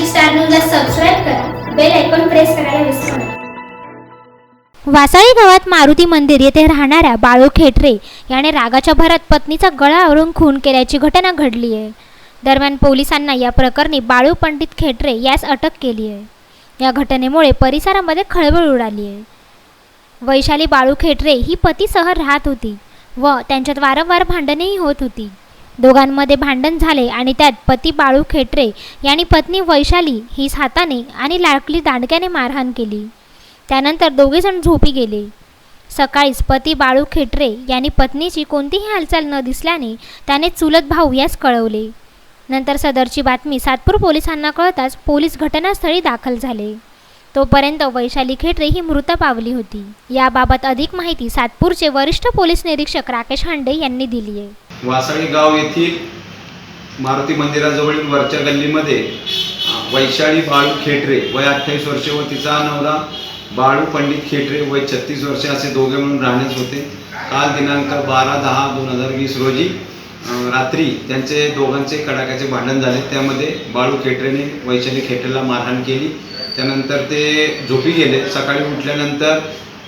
Nashik star न्यूजला subscribe करा. Bell icon press करायला विसरू नका. वासाळी गावात मारुती मंदिर येथे राहणाऱ्या बाळू खेटरे याने रागाच्या भरात पत्नीचा गळा आवरून खून केल्याची घटना घडली आहे दरम्यान पोलिसांना या प्रकरणी बाळू पंडित खेटरे यास अटक केली आहे या घटनेमुळे परिसरामध्ये खळबळ उडाली आहे वैशाली बाळू खेटरे ही पतीसह राहत होती व त्यांच्यात वारंवार भांडणेही होत होती. दोघांमध्ये भांडण झाले आणि त्यात पती बाळू खेटरे यांनी पत्नी वैशाली हीच हाताने आणि लाकडी दांडक्याने मारहाण केली. त्यानंतर दोघेजण झोपी गेले. सकाळीच पती बाळू खेटरे यांनी पत्नीची कोणतीही हालचाल न दिसल्याने त्याने चुलत भाऊ यास कळवले. नंतर सदरची बातमी सातपूर पोलिसांना कळताच पोलीस घटनास्थळी दाखल झाले. तोपर्यंत वैशाली खेटरे ही मृत पावली होती. याबाबत अधिक माहिती सातपूरचे वरिष्ठ पोलीस निरीक्षक राकेश हांडे यांनी दिली आहे. वासळी गाव येथील मारुती मंदिराजवळील वरच्या गल्लीमध्ये वैशाली बाळू खेटरे वय अठ्ठावीस वर्षे व तिचा नवरा बाळू पंडित खेटरे वय छत्तीस वर्षे असे दोघे म्हणून राहण्यास होते. काल दिनांक बारा दहा दोन हजार वीस रोजी रात्री त्यांचे दोघांचे कडाक्याचे भांडण झाले. त्यामध्ये बाळू खेटरेने वैशाली खेटरेला मारहाण केली. त्यानंतर ते झोपी गेले. सकाळी उठल्यानंतर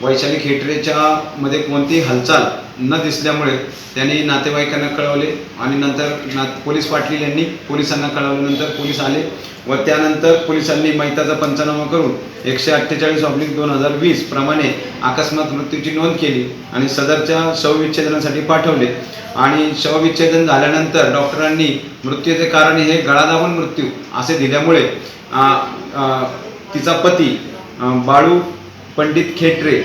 वैशाली खेटरेच्या मध्ये कोणतीही हालचाल न दिसल्यामुळे त्यांनी नातेवाईकांना कळवले आणि नंतर ना पोलीस पाटील यांनी पोलिसांना कळवल्यानंतर पोलीस आले व त्यानंतर पोलिसांनी मैताचा पंचनामा करून एकशे अठ्ठेचाळीस ऑब्लिक दोन हजार वीस प्रमाणे अकस्मात मृत्यूची नोंद केली आणि सदरच्या शवविच्छेदनासाठी पाठवले. आणि शवविच्छेदन झाल्यानंतर डॉक्टरांनी मृत्यूचे कारण हे गळा दाबून मृत्यू असे दिल्यामुळे तिचा पती बाळू पंडित खेटरे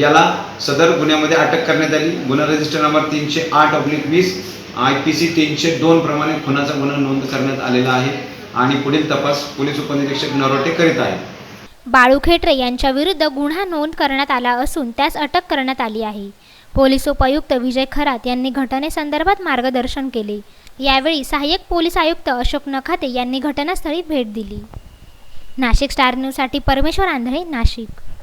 याला सदर गुन्ह्यामध्ये अटक करण्यात आली. गुन्हा रजिस्टर नंबर तीनशे आठ ऑब्लिक वीस आय पी सी तीनशे दोन प्रमाणे खुनाचा गुन्हा नोंद करण्यात आलेला आहे आणि पुढील तपास पोलीस उपनिरीक्षक नरोटे करीत आहेत. बाळू खेटरे यांच्या विरुद्ध गुन्हा नोंद करण्यात आला असून त्यास अटक करण्यात आली आहे. पोलीस उपायुक्त विजय खरात यांनी घटनेसंदर्भात मार्गदर्शन केले. यावेळी सहाय्यक पोलीस आयुक्त अशोक नखाते यांनी घटनास्थळी भेट दिली. नाशिक स्टार न्यूजसाठी परमेश्वर आंधळे नाशिक.